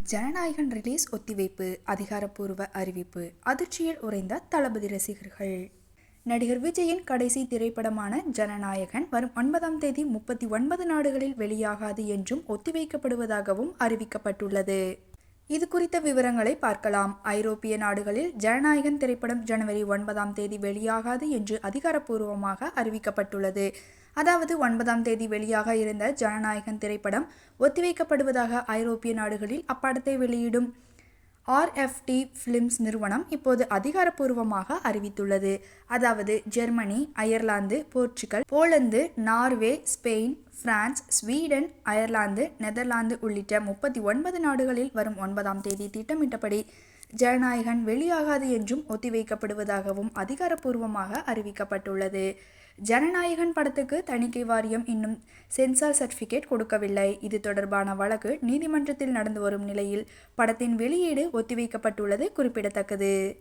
Jananayagan release ஒத்திவைப்பு அதிகாரப்பூர்வ அறிவிப்பு அதிர்ச்சியில் உறைந்த தளபதி ரசிகர்கள். நடிகர் விஜயின் கடைசி திரைப்படமான ஜனநாயகன் வரும் ஒன்பதாம் தேதி முப்பத்தி ஒன்பது நாடுகளில் வெளியாகாது என்றும் ஒத்திவைக்கப்படுவதாகவும் அறிவிக்கப்பட்டுள்ளது. இது குறித்த விவரங்களை பார்க்கலாம். ஐரோப்பிய நாடுகளில் ஜனநாயகன் திரைப்படம் ஜனவரி ஒன்பதாம் தேதி வெளியாகாது என்று அதிகாரப்பூர்வமாக அறிவிக்கப்பட்டுள்ளது. அதாவது ஒன்பதாம் தேதி வெளியாக இருந்த ஜனநாயகன் திரைப்படம் ஒத்திவைக்கப்படுவதாக ஐரோப்பிய நாடுகளில் அப்படத்தை வெளியிடும். ஆர்எஃப்டி ஃபிலிம்ஸ் நிறுவனம் இப்போது அதிகாரப்பூர்வமாக அறிவித்துள்ளது. அதாவது Germany Ireland Portugal Poland Norway Spain France Sweden Ireland Netherlands உள்ளிட்ட முப்பத்தி ஒன்பது நாடுகளில் வரும் ஒன்பதாம் தேதி திட்டமிட்டபடி ஜனநாயகன் வெளியாகாது என்றும் ஒத்திவைக்கப்படுவதாகவும் அதிகாரப்பூர்வமாக அறிவிக்கப்பட்டுள்ளது. ஜனநாயகன் படத்துக்கு தணிக்கை வாரியம் இன்னும் சென்சார் சர்டிஃபிகேட் கொடுக்கவில்லை. இது தொடர்பான வழக்கு நீதிமன்றத்தில் நடந்து வரும் நிலையில் படத்தின் வெளியீடு ஒத்திவைக்கப்பட்டுள்ளது குறிப்பிடத்தக்கது.